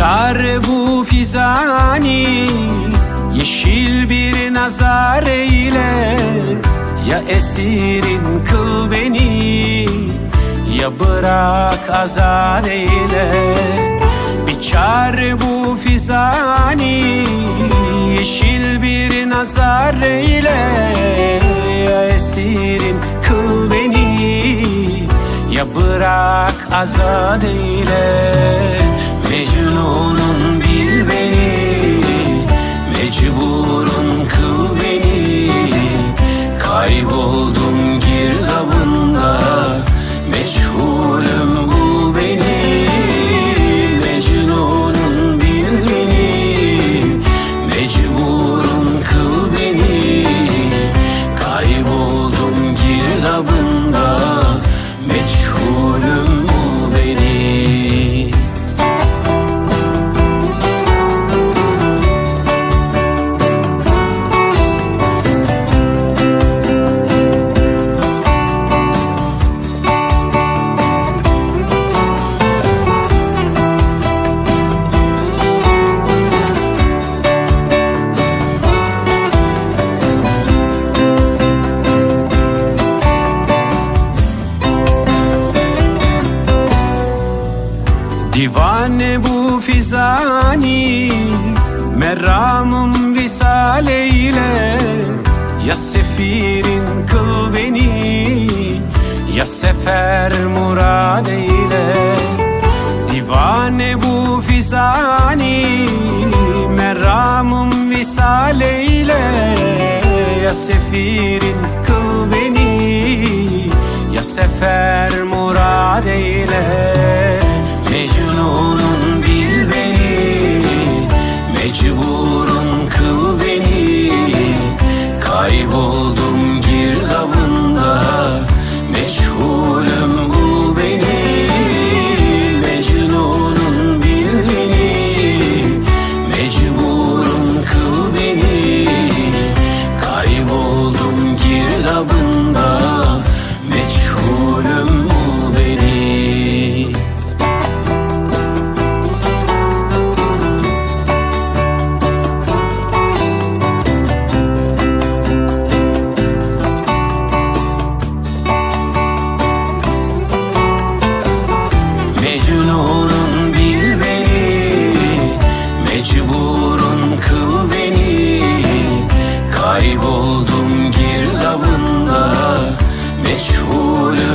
çare bu fizani Yeşil bir nazar eyle. Ya esirin kıl beni Ya bırak azar eyle. Bir çare bu fizani Yeşil bir nazar eyle. Ya esirin kıl beni Ya bırak azad eyle only Divane bu fizani Meramım visal eyle. Ya sefirin kıl beni Ya sefer murad eyle. Divane bu fizani Meramım visal eyle. Ya sefirin kıl beni Ya sefer murad eyle all гуляю.